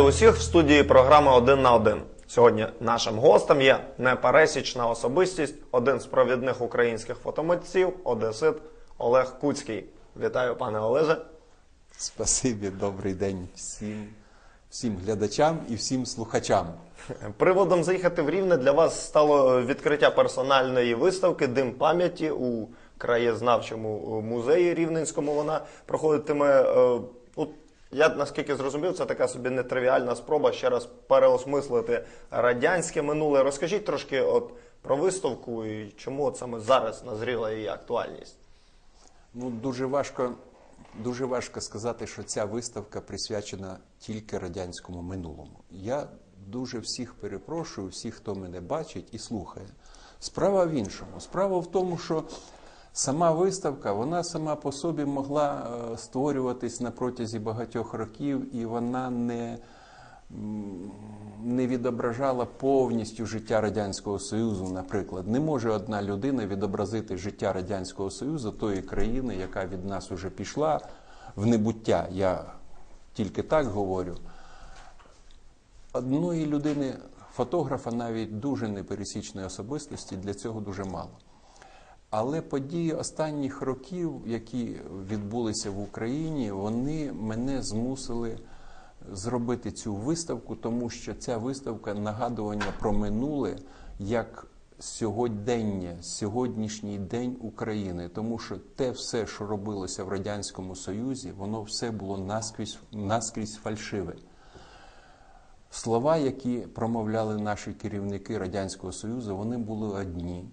Вітаю усіх в студії програми Один на один. Сьогодні нашим гостем є непересічна особистість, один з провідних українських фотомитців, одесит Олег Куцький. Вітаю, пане Олеже. Спасибі, добрий день всім, всім глядачам і всім слухачам. Приводом заїхати в Рівне для вас стало відкриття персональної виставки Дим пам'яті у краєзнавчому музеї Рівненському. Вона проходитиме. Я наскільки зрозумів, це така собі нетривіальна спроба ще раз переосмислити радянське минуле. Розкажіть трошки от про виставку і чому от саме зараз назріла її актуальність. Ну, дуже важко, дуже важко сказати, що ця виставка присвячена тільки радянському минулому. Я дуже всіх перепрошую, всіх, хто мене бачить і слухає. Справа в іншому. Справа в тому, що сама виставка, вона сама по собі могла е, створюватись на протязі багатьох років, і вона не. Не відображала повністю життя Радянського Союзу, наприклад. Не може одна людина відобразити життя Радянського Союзу тої країни, яка від нас уже пішла в небуття. Я тільки так говорю. Одної людини, фотографа, навіть дуже непересічної особистості, для цього дуже мало. Але події останніх років, які відбулися в Україні, вони мене змусили зробити цю виставку, тому що ця виставка нагадування про минуле як сьогодення, сьогоднішній день України. Тому що те все, що робилося в Радянському Союзі, воно все було наскрізь, наскрізь фальшиве. Слова, які промовляли наші керівники Радянського Союзу, вони були одні.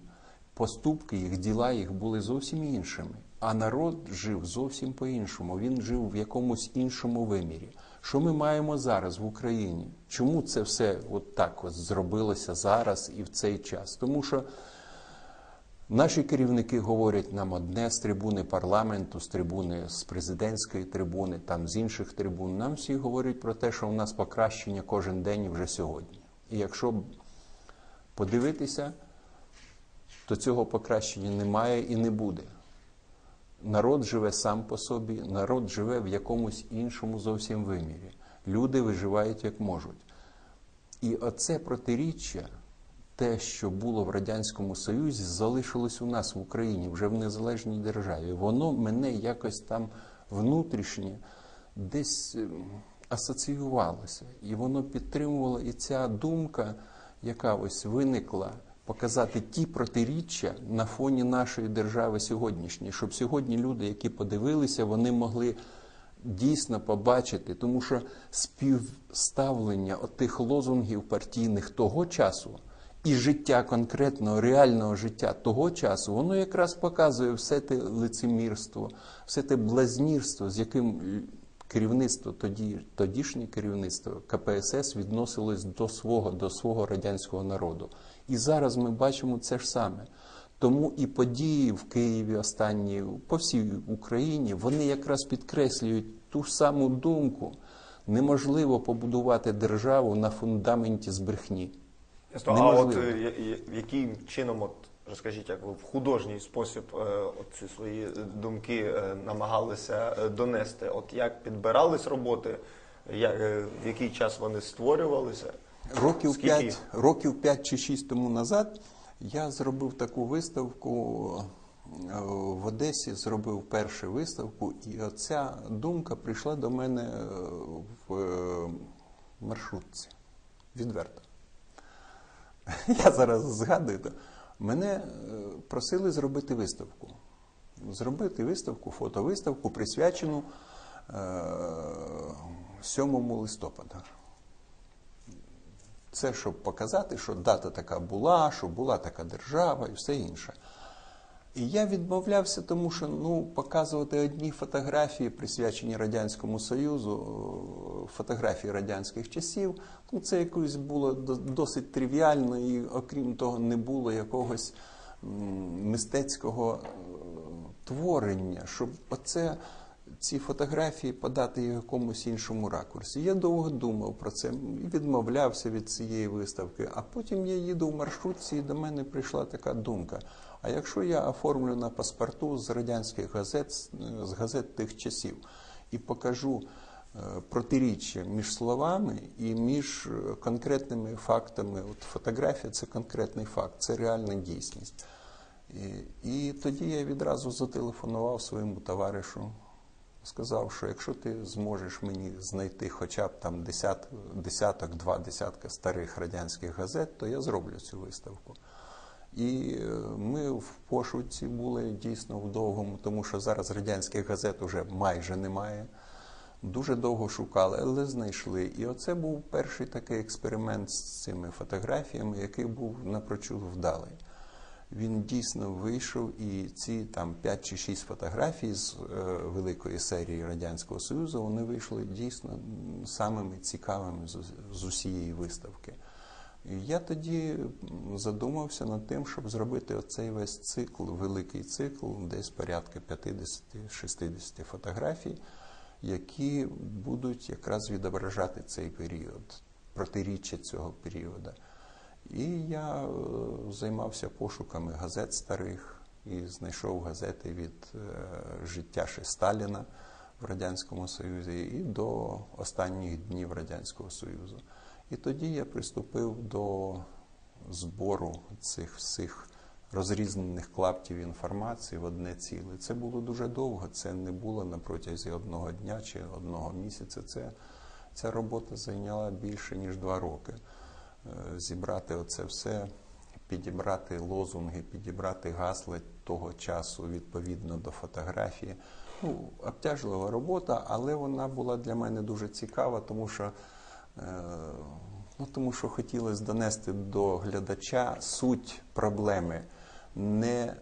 Поступки їх, діла їх були зовсім іншими. А народ жив зовсім по-іншому. Він жив в якомусь іншому вимірі. Що ми маємо зараз в Україні? Чому це все от так от зробилося зараз і в цей час? Тому що Наші керівники говорять нам одне з трибуни парламенту, з трибуни з президентської трибуни, там з інших трибун. Нам всі говорять про те, що у нас покращення кожен день вже сьогодні. І якщо подивитися, то цього покращення немає і не буде. Народ живе сам по собі, народ живе в якомусь іншому зовсім вимірі. Люди виживають як можуть. І оце протиріччя, те, що було в Радянському Союзі, залишилось у нас в Україні вже в незалежній державі. Воно мене якось там внутрішнє десь ем, асоціювалося. І воно підтримувало і ця думка, яка ось виникла, показати ті протиріччя на фоні нашої держави сьогоднішньої, щоб сьогодні люди, які подивилися, вони могли дійсно побачити, тому що співставлення отих лозунгів партійних того часу і життя конкретного реального життя того часу, воно якраз показує все те лицемірство, все те блазнірство, з яким керівництво тоді, тодішнє керівництво КПСС відносилось до свого, до свого радянського народу. І зараз ми бачимо це ж саме. Тому і події в Києві останні по всій Україні вони якраз підкреслюють ту ж саму думку. Неможливо побудувати державу на фундаменті збрехні. А от е, яким чином, от розкажіть, як ви в художній спосіб е, ці свої думки е, намагалися е, донести? От як підбирались роботи, як, в який час вони створювалися? Років Скільки 5, років 5 чи 6 тому назад я зробив таку виставку в Одесі, зробив першу виставку, і оця думка прийшла до мене в маршрутці. Відверто. Я зараз згадую, мене е, просили зробити виставку. Зробити виставку, фотовиставку, присвячену е, 7 листопада. Це щоб показати, що дата така була, що була така держава і все інше. І я відмовлявся, тому що ну, показувати одні фотографії, присвячені Радянському Союзу, фотографії радянських часів, ну, це якось було до- досить тривіально, і окрім того, не було якогось мистецького е, творення, щоб оце ці фотографії подати якомусь іншому ракурсі. Я довго думав про це і відмовлявся від цієї виставки. А потім я їду в маршрутці, і до мене прийшла така думка. А якщо я оформлю на паспорту з радянських газет, з- з газет тих часів, і покажу е, протиріччя між словами і між е, конкретними фактами. От фотографія це конкретний факт, це реальна дійсність. І, і тоді я відразу зателефонував своєму товаришу, сказав, що якщо ти зможеш мені знайти хоча б там десят, десяток, два десятка старих радянських газет, то я зроблю цю виставку. І е, ми в пошуці були дійсно в довгому, тому що зараз радянських газет вже майже немає. Дуже довго шукали, але знайшли. І оце був перший такий експеримент з цими фотографіями, який був напрочуд вдалий. Він дійсно вийшов, і ці там 5 чи 6 фотографій з е, великої серії Радянського Союзу вони вийшли дійсно самими цікавими з, з усієї виставки. І я тоді задумався над тим, щоб зробити оцей весь цикл, великий цикл, десь порядка 50-60 фотографій, які будуть якраз відображати цей період, протиріччя цього періоду. І я е, займався пошуками газет старих і знайшов газети від е, життя ще Сталіна в Радянському Союзі і до останніх днів Радянського Союзу. І тоді я приступив до збору цих всіх розрізнених клаптів інформації в одне ціле. Це було дуже довго, це не було на протязі одного дня чи одного місяця. Це, ця робота зайняла більше ніж два роки. Е, Зібрати оце все, підібрати лозунги, підібрати гасла того часу відповідно до фотографії. Ну, обтяжлива робота, але вона була для мене дуже цікава, тому що Е, Ну, тому що хотілося донести до глядача суть проблеми, не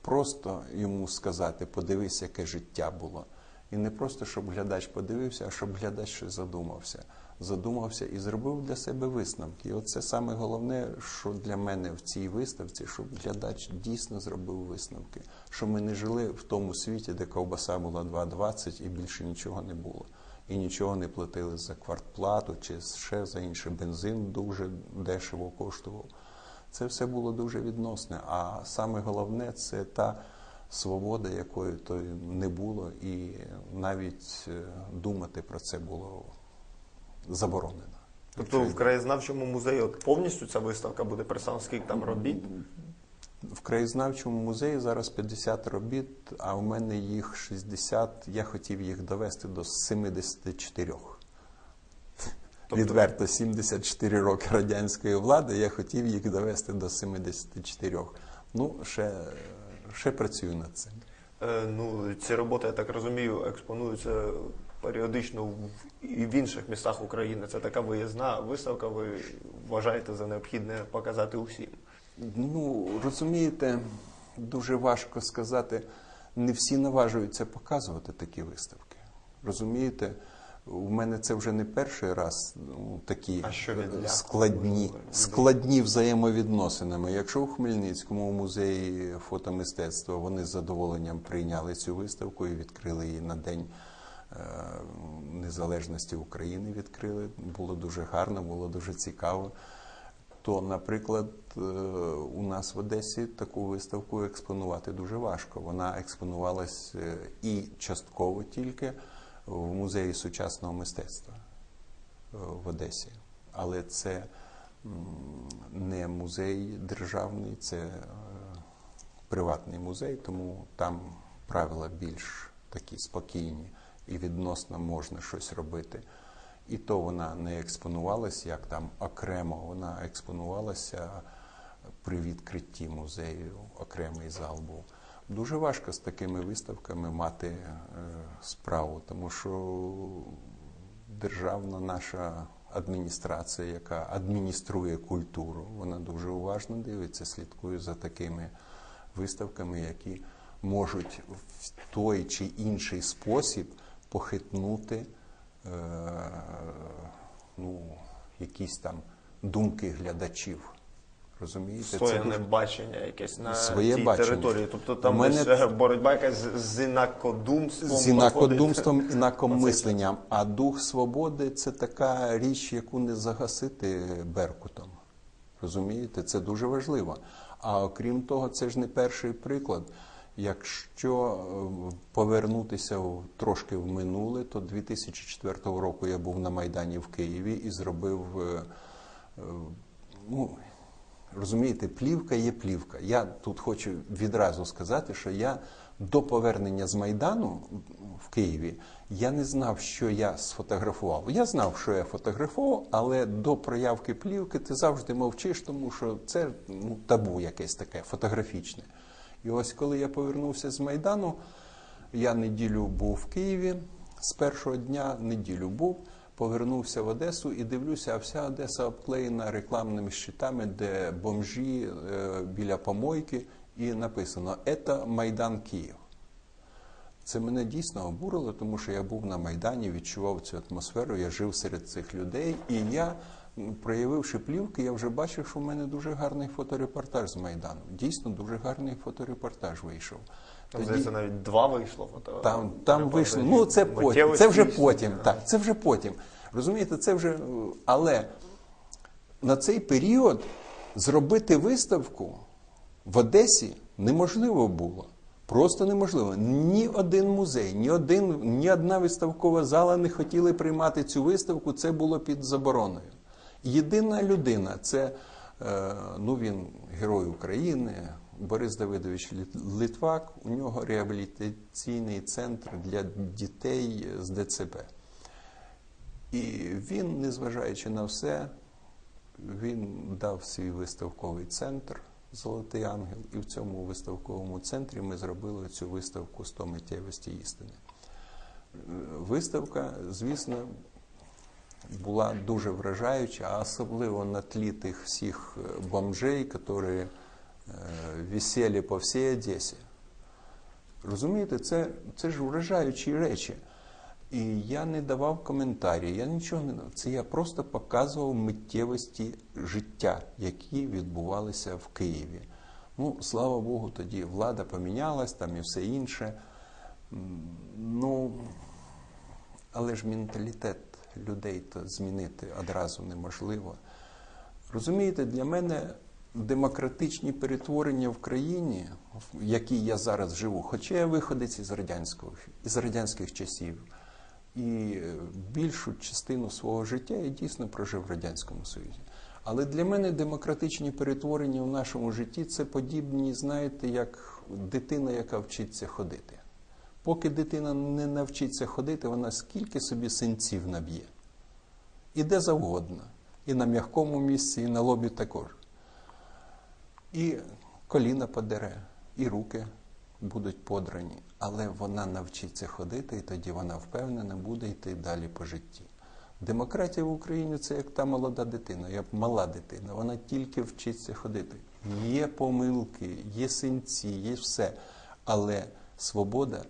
просто йому сказати, подивись, яке життя було. І не просто, щоб глядач подивився, а щоб глядач ще задумався. Задумався і зробив для себе висновки. І оце саме головне, що для мене в цій виставці, щоб глядач дійсно зробив висновки. Що ми не жили в тому світі, де ковбаса була 2,20 і більше нічого не було і нічого не платили за квартплату чи ще за інше. Бензин дуже дешево коштував. Це все було дуже відносне. А саме головне це та свобода, якої то не було, і навіть е, думати про це було заборонено. Тобто в краєзнавчому музеї от повністю ця виставка буде представлена, скільки там робіт? В краєзнавчому музеї зараз 50 робіт, а у мене їх 60. Я хотів їх довести до 74. Тобто- Відверто 74 роки радянської влади, я хотів їх довести до 74. Ну, ще, ще працюю над цим. Е, ну, ці роботи, я так розумію, експонуються періодично в, і в інших містах України. Це така виїзна виставка, ви вважаєте за необхідне показати усім. Ну, розумієте, дуже важко сказати. Не всі наважуються показувати такі виставки. Розумієте, у мене це вже не перший раз ну, такі складні, складні взаємовідносинами. Якщо у Хмельницькому музеї фотомистецтва вони з задоволенням прийняли цю виставку і відкрили її на День е, Незалежності України, відкрили. Було дуже гарно, було дуже цікаво. То, наприклад, е, у нас в Одесі таку виставку експонувати дуже важко. Вона експонувалась е, і частково тільки в музеї сучасного мистецтва е, в Одесі. Але це не музей державний, це е, приватний музей, тому там правила більш такі спокійні і відносно можна щось робити. І то вона не експонувалася як там окремо, вона експонувалася при відкритті музею, окремий зал був. Дуже важко з такими виставками мати е, справу, тому що державна наша адміністрація, яка адмініструє культуру, вона дуже уважно дивиться, слідкує за такими виставками, які можуть в той чи інший спосіб похитнути е, ну, якісь там думки глядачів. Розумієте? Своє бачення якесь на Своє цій бачення. території. Тобто там мене- боротьба якась з- інакодумством. з інакодумством, проходить. інакомисленням. А дух свободи це така річ, яку не загасити беркутом. Розумієте, це дуже важливо. А окрім того, це ж не перший приклад. Якщо е, повернутися трошки в минуле, то 2004 року я був на Майдані в Києві і зробив. е, е, Ну, розумієте, плівка є плівка. Я тут хочу відразу сказати, що я до повернення з Майдану в Києві я не знав, що я сфотографував. Я знав, що я фотографував, але до проявки плівки ти завжди мовчиш, тому що це ну, табу якесь таке фотографічне. І ось коли я повернувся з Майдану, я неділю був в Києві з першого дня, неділю був, повернувся в Одесу і дивлюся, а вся Одеса обклеєна рекламними щитами, де бомжі е, біля помойки, і написано «Ета Майдан Київ. Це мене дійсно обурило, тому що я був на Майдані, відчував цю атмосферу, я жив серед цих людей, і я, проявивши плівки, я вже бачив, що в мене дуже гарний фоторепортаж з Майдану. Дійсно, дуже гарний фоторепортаж вийшов. Тоді- здається, навіть два вийшло фото. там, там вийшло. Ну, це потім. Це вже потім. Так, це вже потім. Розумієте, це вже. Але на цей період зробити виставку в Одесі неможливо було. Просто неможливо. Ні один музей, ні, один, ні одна виставкова зала не хотіли приймати цю виставку, це було під забороною. Єдина людина, це е, ну він герой України, Борис Давидович Литвак, у нього реабілітаційний центр для дітей з ДЦП. І він, незважаючи на все, він дав свій виставковий центр Золотий Ангел, і в цьому виставковому центрі ми зробили цю виставку «100 миттєвості істини. Виставка, звісно, була дуже вражаюча, особливо на тлі тих всіх бомжей, які е, висели по всій Одесі. Розумієте, це, це ж вражаючі речі. І я не давав коментарі, я нічого не давав. Це я просто показував миттєвості життя, які відбувалися в Києві. Ну, слава Богу, тоді влада помінялась там і все інше. Ну, але ж менталітет людей то змінити одразу неможливо. Розумієте, для мене демократичні перетворення в країні, в якій я зараз живу, хоча я виходець із радянського із радянських часів, і більшу частину свого життя я дійсно прожив в радянському союзі. Але для мене демократичні перетворення в нашому житті це подібні, знаєте, як дитина, яка вчиться ходити. Поки дитина не навчиться ходити, вона скільки собі синців наб'є. І де завгодно. І на м'якому місці, і на лобі також. І коліна подере, і руки будуть подрані, але вона навчиться ходити, і тоді вона впевнена буде йти далі по житті. Демократія в Україні це як та молода дитина, як мала дитина. Вона тільки вчиться ходити. Є помилки, є синці, є все. Але свобода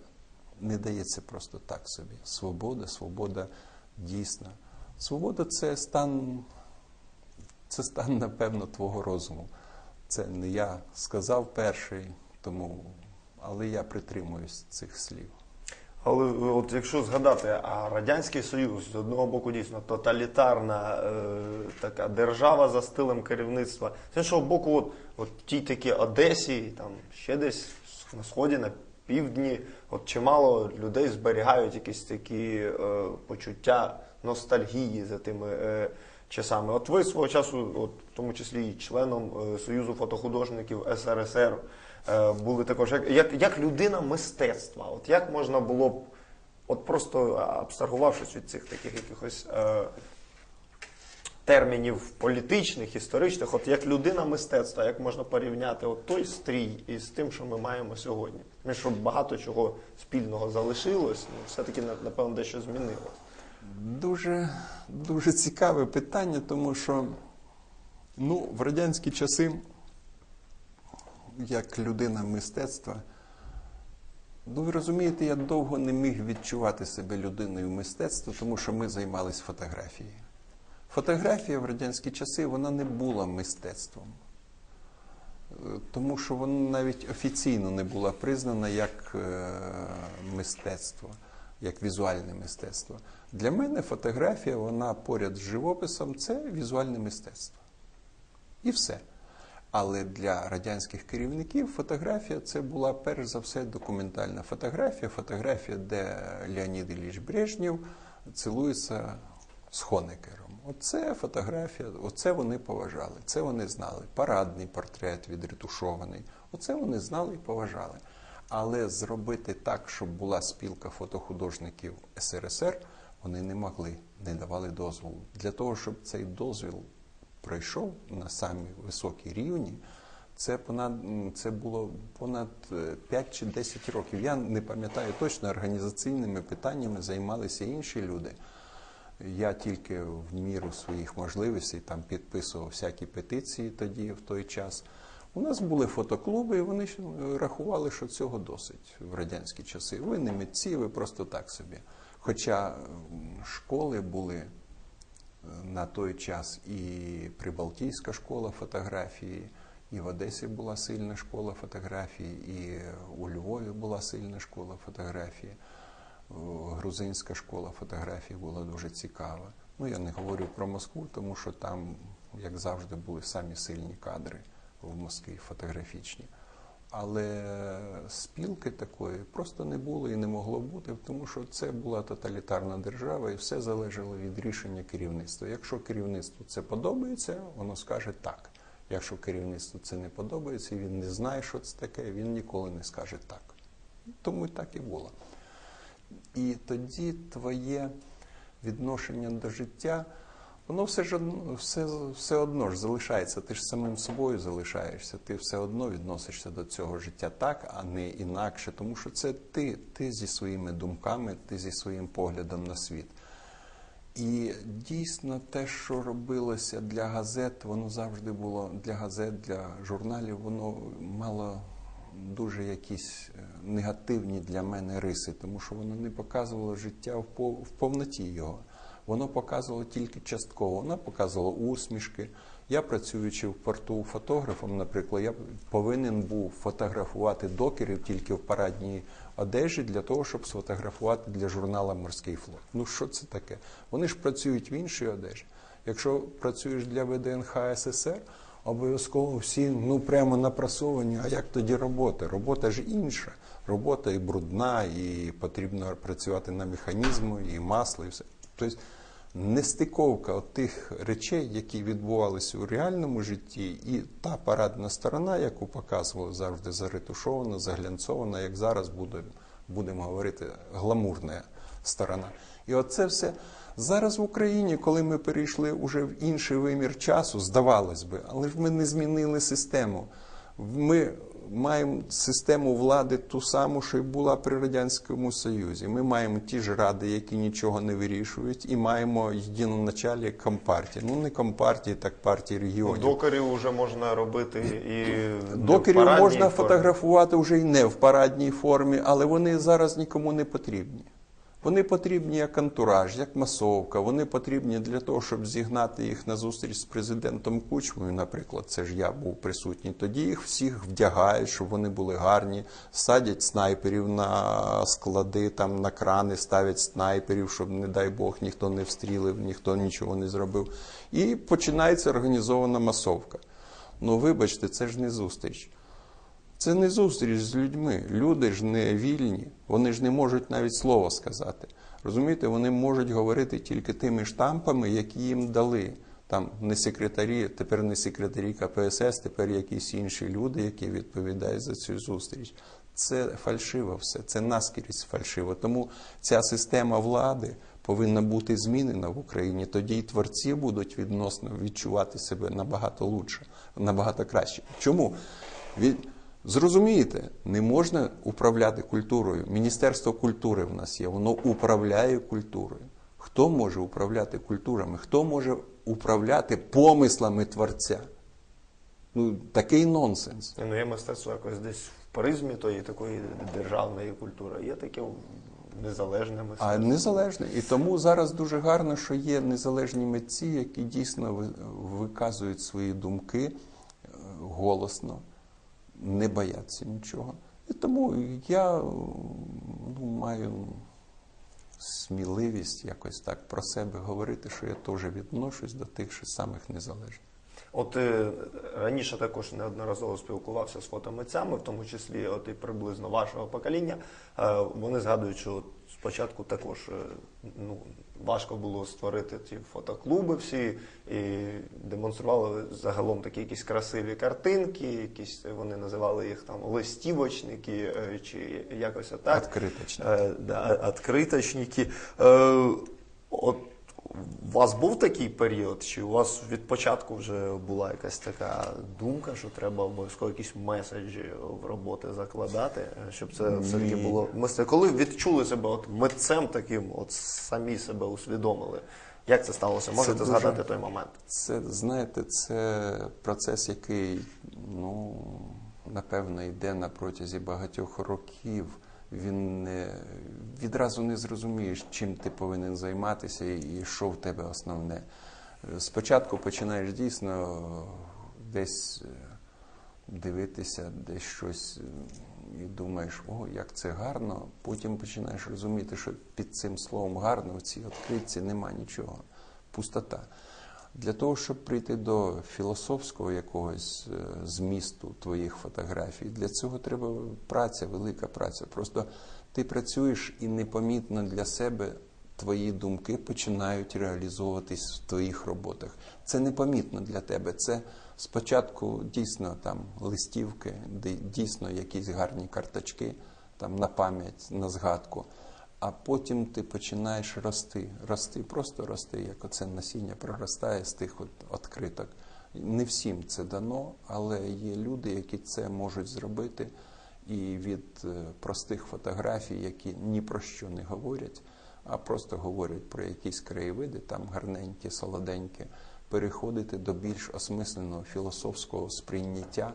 не дається просто так собі. Свобода, свобода дійсна. Свобода це стан, це стан, напевно, твого розуму. Це не я сказав перший, тому, але я притримуюсь цих слів. Але от якщо згадати, а Радянський Союз з одного боку дійсно тоталітарна е, така держава за стилем керівництва, з іншого боку, от, от тій такій Одесі, там ще десь на сході, на півдні, от чимало людей зберігають якісь такі е, почуття ностальгії за тими е, часами. От ви свого часу, от, в тому числі і членом е, Союзу фотохудожників СРСР. Е, були також як, як, як людина мистецтва. От як можна було б, от просто абстрагувавшись від цих таких якихось е, термінів політичних, історичних, от як людина мистецтва, як можна порівняти от той стрій із тим, що ми маємо сьогодні? Тому що багато чого спільного залишилось, ну, все-таки напевно дещо змінилось. Дуже, дуже цікаве питання, тому що ну, в радянські часи, як людина мистецтва, ну ви розумієте, я довго не міг відчувати себе людиною мистецтва, тому що ми займалися фотографією. Фотографія в радянські часи вона не була мистецтвом. Тому що вона навіть офіційно не була признана як е, мистецтво, як візуальне мистецтво. Для мене фотографія, вона поряд з живописом це візуальне мистецтво. І все. Але для радянських керівників фотографія це була перш за все документальна фотографія. Фотографія, де Леонід Ілліч Брежнєв цілується з Хонекером. Оце фотографія, оце вони поважали, це вони знали. Парадний портрет відретушований. Оце вони знали і поважали. Але зробити так, щоб була спілка фотохудожників СРСР, вони не могли, не давали дозволу. Для того, щоб цей дозвіл пройшов на самі високі рівні, це понад це було понад е, 5 чи 10 років. Я не пам'ятаю точно, організаційними питаннями займалися інші люди. Я тільки в міру своїх можливостей там підписував всякі петиції тоді, в той час. У нас були фотоклуби, і вони е, рахували, що цього досить в радянські часи. Ви не митці, ви просто так собі. Хоча школи були е, на той час і Прибалтійська школа фотографії, і в Одесі була сильна школа фотографії, і у Львові була сильна школа фотографії. Грузинська школа фотографії була дуже цікава. Ну, я не говорю про Москву, тому що там, як завжди, були самі сильні кадри в Москві фотографічні. Але спілки такої просто не було і не могло бути, тому що це була тоталітарна держава, і все залежало від рішення керівництва. Якщо керівництву це подобається, воно скаже так. Якщо керівництву це не подобається, він не знає, що це таке, він ніколи не скаже так. Тому так і було. І тоді твоє відношення до життя, воно все ж все, все одно ж залишається. Ти ж самим собою залишаєшся, ти все одно відносишся до цього життя так, а не інакше. Тому що це ти, ти зі своїми думками, ти зі своїм поглядом на світ. І дійсно те, що робилося для газет, воно завжди було для газет, для журналів, воно мало дуже якісь е, негативні для мене риси, тому що воно не показувало життя в повноті його. Воно показувало тільки частково. Воно показувало усмішки. Я, працюючи в порту фотографом, наприклад, я повинен був фотографувати докерів тільки в парадній одежі для того, щоб сфотографувати для журнала Морський флот. Ну що це таке? Вони ж працюють в іншій одежі. Якщо працюєш для ВДНХ СССР, обов'язково всі ну прямо напрасовані. А як тоді робота? Робота ж інша. Робота і брудна, і потрібно працювати на механізму, і масло, і все. Тобто нестиковка тих речей, які відбувалися у реальному житті, і та парадна сторона, яку показували завжди заретушована, заглянцована, як зараз буде, будемо говорити, гламурна сторона. І оце все зараз в Україні, коли ми перейшли уже в інший вимір часу, здавалось би, але ж ми не змінили систему. Ми маємо систему влади ту саму, що й була при Радянському Союзі. Ми маємо ті ж ради, які нічого не вирішують, і маємо єдиноначалі компартії. Ну не компартії, так партії регіонів. Докерів вже можна робити і Докерів можна формі. фотографувати вже і не в парадній формі, але вони зараз нікому не потрібні. Вони потрібні як антураж, як масовка. Вони потрібні для того, щоб зігнати їх на зустріч з президентом Кучмою, наприклад. Це ж я був присутній. Тоді їх всіх вдягають, щоб вони були гарні, садять снайперів на склади, там на крани ставлять снайперів, щоб, не дай Бог, ніхто не встрілив, ніхто нічого не зробив. І починається організована масовка. Ну, вибачте, це ж не зустріч. Це не зустріч з людьми. Люди ж не вільні, вони ж не можуть навіть слова сказати. Розумієте, вони можуть говорити тільки тими штампами, які їм дали. Там не секретарі, тепер не секретарі КПСС, тепер якісь інші люди, які відповідають за цю зустріч. Це фальшиво все, це наскрізь фальшиво. Тому ця система влади повинна бути змінена в Україні. Тоді й творці будуть відносно відчувати себе набагато лучше, набагато краще. Чому? Від... Зрозумієте, не можна управляти культурою. Міністерство культури в нас є, воно управляє культурою. Хто може управляти культурами? Хто може управляти помислами творця? Ну, такий нонсенс. Ну, є мистецтво якось десь в призмі тої такої державної культури. Є таке незалежне мистецтво. А незалежне. І тому зараз дуже гарно, що є незалежні митці, які дійсно виказують свої думки е, голосно, не бояться нічого. І тому я ну, маю сміливість якось так про себе говорити, що я теж відношусь до тих же самих незалежних. От е, раніше також неодноразово спілкувався з фотомитцями, в тому числі от і приблизно вашого покоління. Е, Вони згадують, що спочатку також е, ну, важко було створити ці фотоклуби всі і демонстрували загалом такі якісь красиві картинки, якісь вони називали їх там листівочники е, чи якось отак. Откриточники. Е, да, откриточники. От у вас був такий період, чи у вас від початку вже була якась така думка, що треба обов'язково якісь меседжі в роботи закладати, щоб це все-таки було мистецтво? Коли відчули себе от митцем таким, от самі себе усвідомили? Як це сталося? Можете дуже- згадати той момент? Це, знаєте, це процес, який, ну, напевно, йде на протязі багатьох років. Він не, відразу не зрозумієш, чим ти повинен займатися і що в тебе основне. Е, Спочатку починаєш дійсно десь е, дивитися, десь щось е, і думаєш, о, як це гарно. Потім починаєш розуміти, що під цим словом гарно в цій відкритці нема нічого. Пустота. Для того, щоб прийти до філософського якогось е, змісту твоїх фотографій, для цього треба праця, велика праця. Просто ти працюєш і непомітно для себе твої думки починають реалізовуватись в твоїх роботах. Це непомітно для тебе. Це спочатку дійсно там листівки, дійсно якісь гарні карточки там на пам'ять, на згадку. А потім ти починаєш рости, рости, просто рости, як оце насіння проростає з тих от відкриток. Не всім це дано, але є люди, які це можуть зробити. І від е, простих фотографій, які ні про що не говорять, а просто говорять про якісь краєвиди, там гарненькі, солоденькі, переходити до більш осмисленого філософського сприйняття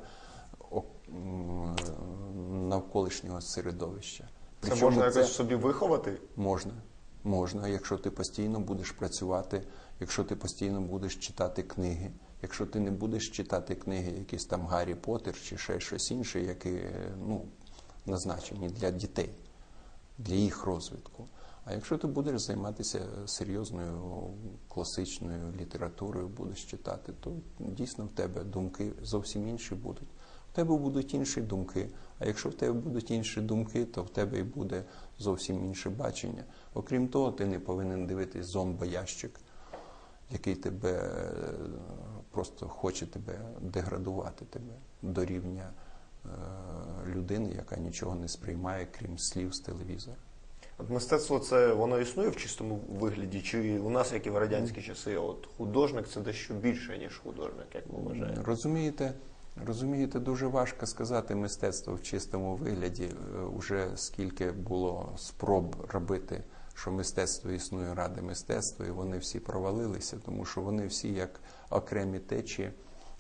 навколишнього середовища. Це Причому можна якось собі виховати? Можна. Можна, якщо ти постійно будеш працювати, якщо ти постійно будеш читати книги, якщо ти не будеш читати книги, якісь там Гаррі Поттер чи ще щось інше, які ну, назначені для дітей, для їх розвитку. А якщо ти будеш займатися серйозною класичною літературою, будеш читати, то дійсно в тебе думки зовсім інші будуть. В тебе будуть інші думки. А якщо в тебе будуть інші думки, то в тебе і буде зовсім інше бачення. Окрім того, ти не повинен дивитись зомбоящик, який тебе е, просто хоче тебе деградувати тебе до рівня е, людини, яка нічого не сприймає, крім слів з телевізора. От мистецтво це воно існує в чистому вигляді, чи у нас, як і в радянські часи, от художник це дещо більше, ніж художник, як ви вважаєте? Розумієте, розумієте, дуже важко сказати мистецтво в чистому вигляді. Е, Уже скільки було спроб робити, що мистецтво існує ради мистецтва, і вони всі провалилися, тому що вони всі як окремі течії,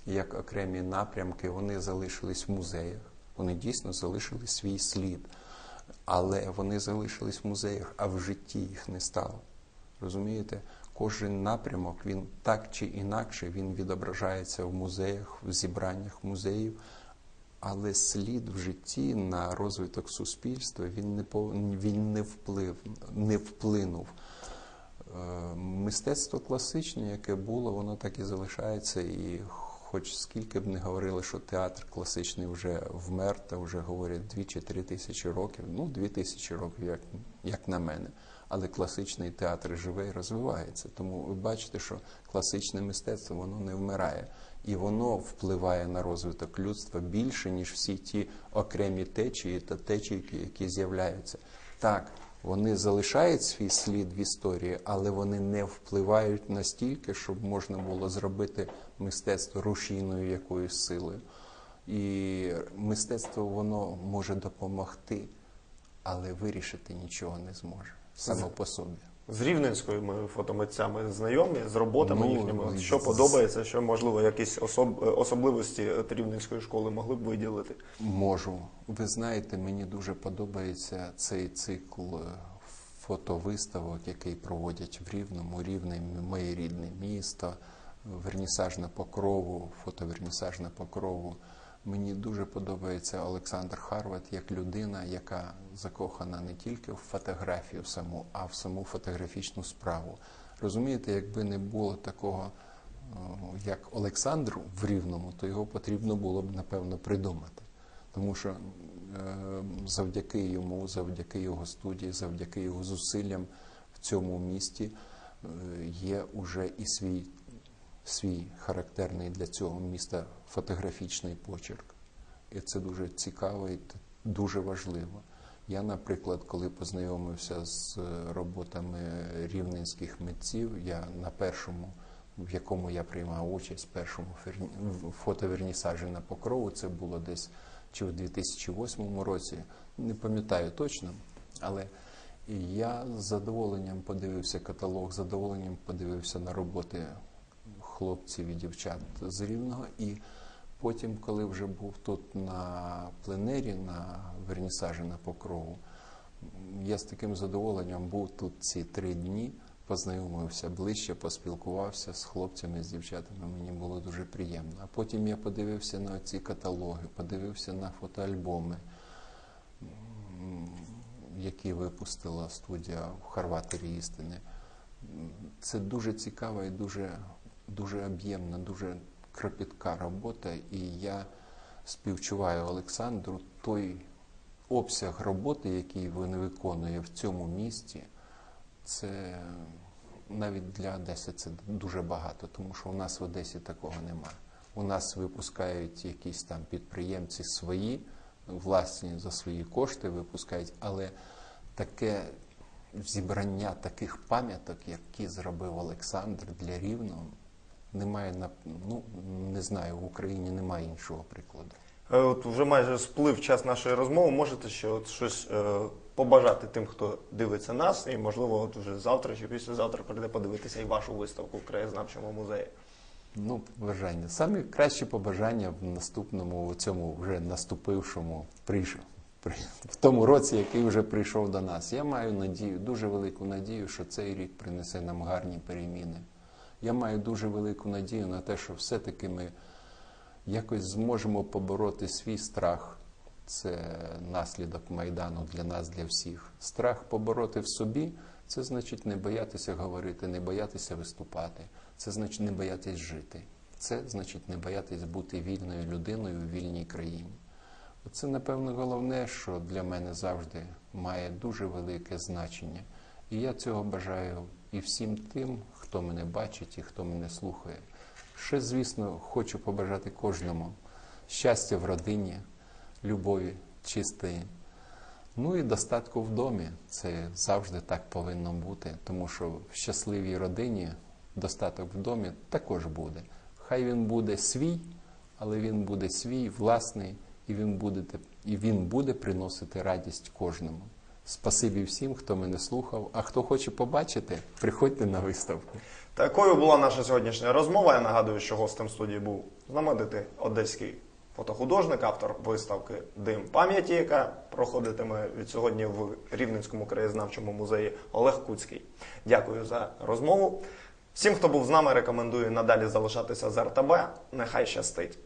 як окремі напрямки, вони залишились в музеях. Вони дійсно залишили свій слід, але вони залишились в музеях, а в житті їх не стало. Розумієте? Кожен напрямок, він так чи інакше він відображається в музеях, в зібраннях музеїв, але слід в житті на розвиток суспільства він не він не вплив, не вплинув. Е, Мистецтво класичне, яке було, воно так і залишається. І хоч скільки б не говорили, що театр класичний вже вмер, та вже говорять дві чи три тисячі років, ну дві тисячі років, як, як на мене. Але класичний театр живе і розвивається. Тому ви бачите, що класичне мистецтво воно не вмирає. І воно впливає на розвиток людства більше, ніж всі ті окремі течії та течії, які з'являються. Так, вони залишають свій слід в історії, але вони не впливають настільки, щоб можна було зробити мистецтво рушійною якоюсь силою. І мистецтво воно може допомогти, але вирішити нічого не зможе само по собі. З рівненською ми фотомитцями знайомі, з роботами Ну, їхніми. От Що з- подобається, що можливо якісь особ... особливості рівненської школи могли б виділити? Можу. Ви знаєте, мені дуже подобається цей цикл е, фотовиставок, який проводять в Рівному, Рівне моє рідне місто, вернісаж на покрову, фотовернісаж на покрову. Мені дуже подобається Олександр Харват як людина, яка закохана не тільки в фотографію саму, а в саму фотографічну справу. Розумієте, якби не було такого як Олександр в Рівному, то його потрібно було б напевно придумати. Тому що е, завдяки йому, завдяки його студії, завдяки його зусиллям в цьому місті е, є уже і свій, свій характерний для цього міста фотографічний почерк. І це дуже цікаво і дуже важливо. Я, наприклад, коли познайомився з е, роботами рівненських митців, я на першому, в якому я приймав участь, першому фотовернісажі на покрову, це було десь чи в 2008 році, не пам'ятаю точно, але я з задоволенням подивився каталог, з задоволенням подивився на роботи хлопців і дівчат з Рівного. І потім, коли вже був тут на пленері, на вернісажі на покрову, я з таким задоволенням був тут ці три дні, познайомився ближче, поспілкувався з хлопцями, з дівчатами. Мені було дуже приємно. А потім я подивився на ці каталоги, подивився на фотоальбоми, які випустила студія в Харватері істини. Це дуже цікава і дуже, дуже об'ємна, дуже кропітка робота. І я співчуваю Олександру той обсяг роботи, який він виконує в цьому місті. Це навіть для Одеси це дуже багато, тому що у нас в Одесі такого немає. У нас випускають якісь там підприємці свої, власні за свої кошти випускають, але таке зібрання таких пам'яток, які зробив Олександр для Рівного, немає на ну не знаю, в Україні немає іншого прикладу. Е, От вже майже сплив час нашої розмови. Можете ще от щось е, побажати тим, хто дивиться нас, і можливо, от вже завтра чи післязавтра прийде подивитися і вашу виставку в краєзнавчому музеї. Ну, побажання. Самі кращі побажання в наступному, в цьому вже наступившому прийшов. при- В тому році, який вже прийшов до нас. Я маю надію, дуже велику надію, що цей рік принесе нам гарні переміни. Я маю дуже велику надію на те, що все-таки ми якось зможемо побороти свій страх. Це наслідок Майдану для нас, для всіх. Страх побороти в собі це значить не боятися говорити, не боятися виступати. Це значить не боятись жити. Це значить не боятись бути вільною людиною в вільній країні. Це, напевно, головне, що для мене завжди має дуже велике значення. І я цього бажаю і всім тим, хто мене бачить і хто мене слухає. Ще, звісно, хочу побажати кожному щастя в родині, любові чистої. Ну і достатку в домі. Це завжди так повинно бути, тому що в щасливій родині достаток в домі також буде. Хай він буде свій, але він буде свій, власний, і він буде, і він буде приносити радість кожному. Спасибі всім, хто мене слухав. А хто хоче побачити, приходьте на виставку. Такою була наша сьогоднішня розмова. Я нагадую, що гостем студії був знаменитий одеський фотохудожник, автор виставки Дим пам'яті, яка проходитиме від сьогодні в Рівненському краєзнавчому музеї Олег Куцький. Дякую за розмову. Всім, хто був з нами, рекомендую надалі залишатися з РТБ. Нехай щастить.